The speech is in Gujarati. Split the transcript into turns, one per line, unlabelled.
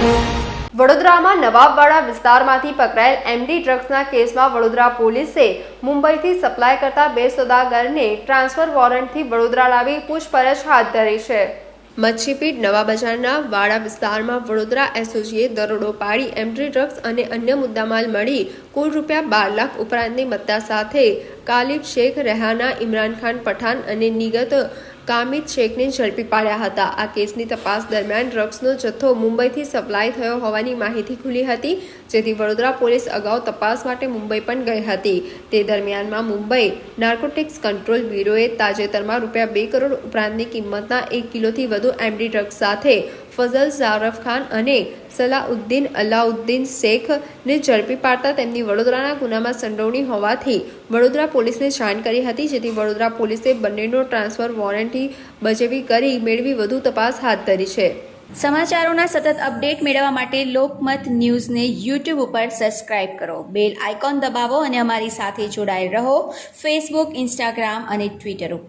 વડોદરામાં નવાબવાડા વિસ્તારમાંથી પકડાયેલ એમડી ડ્રગ્સના કેસમાં વડોદરા પોલીસે મુંબઈથી સપ્લાય કરતા બે સોદાગરને ટ્રાન્સફર વોરંટથી વડોદરા લાવી પૂછપરછ હાથ ધરી છે. મચ્છીપીટ નવા બજારના વાડા વિસ્તારમાં વડોદરા એસઓજીએ દરોડો પાડી એમડી ડ્રગ્સ અને અન્ય મુદ્દામાલ મળી કુલ રૂપિયા બાર લાખ ઉપરાંતની મત્તા સાથે કાલિબ શેખ રેહાના ઇમરાન ખાન પઠાન અને નિગત કામિત શેખને ઝડપી પાડ્યા હતા. આ કેસની તપાસ દરમિયાન ડ્રગ્સનો જથ્થો મુંબઈથી સપ્લાય થયો હોવાની માહિતી ખુલી હતી, જેથી વડોદરા પોલીસ અગાઉ તપાસ માટે મુંબઈ પણ ગઈ હતી. તે દરમિયાનમાં મુંબઈ નાર્કોટિક્સ કંટ્રોલ બ્યુરોએ તાજેતરમાં રૂપિયા બે કરોડ ઉપરાંતની કિંમતના એક કિલોથી વધુ એમડી ડ્રગ્સ સાથે ફઝલ ઝારફ ખાન અને સલાઉદ્દીન અલાઉદ્દીન શેખને ઝડપી પાડતા તેમની વડોદરાના ગુનામાં સંડોવણી હોવાથી વડોદરા પોલીસને જાણ કરી હતી, જેથી વડોદરા પોલીસે બંનેનો ટ્રાન્સફર વોરંટી બજેવી કરી મેળવી વધુ તપાસ હાથ ધરી છે.
સમાચારોના સતત અપડેટ મેળવવા માટે લોકમત ન્યૂઝને યુટ્યુબ ઉપર સબસ્ક્રાઇબ કરો. બેલ આઇકોન દબાવો અને અમારી સાથે જોડાયેલ રહો ફેસબુક, ઇન્સ્ટાગ્રામ અને ટ્વિટર ઉપર.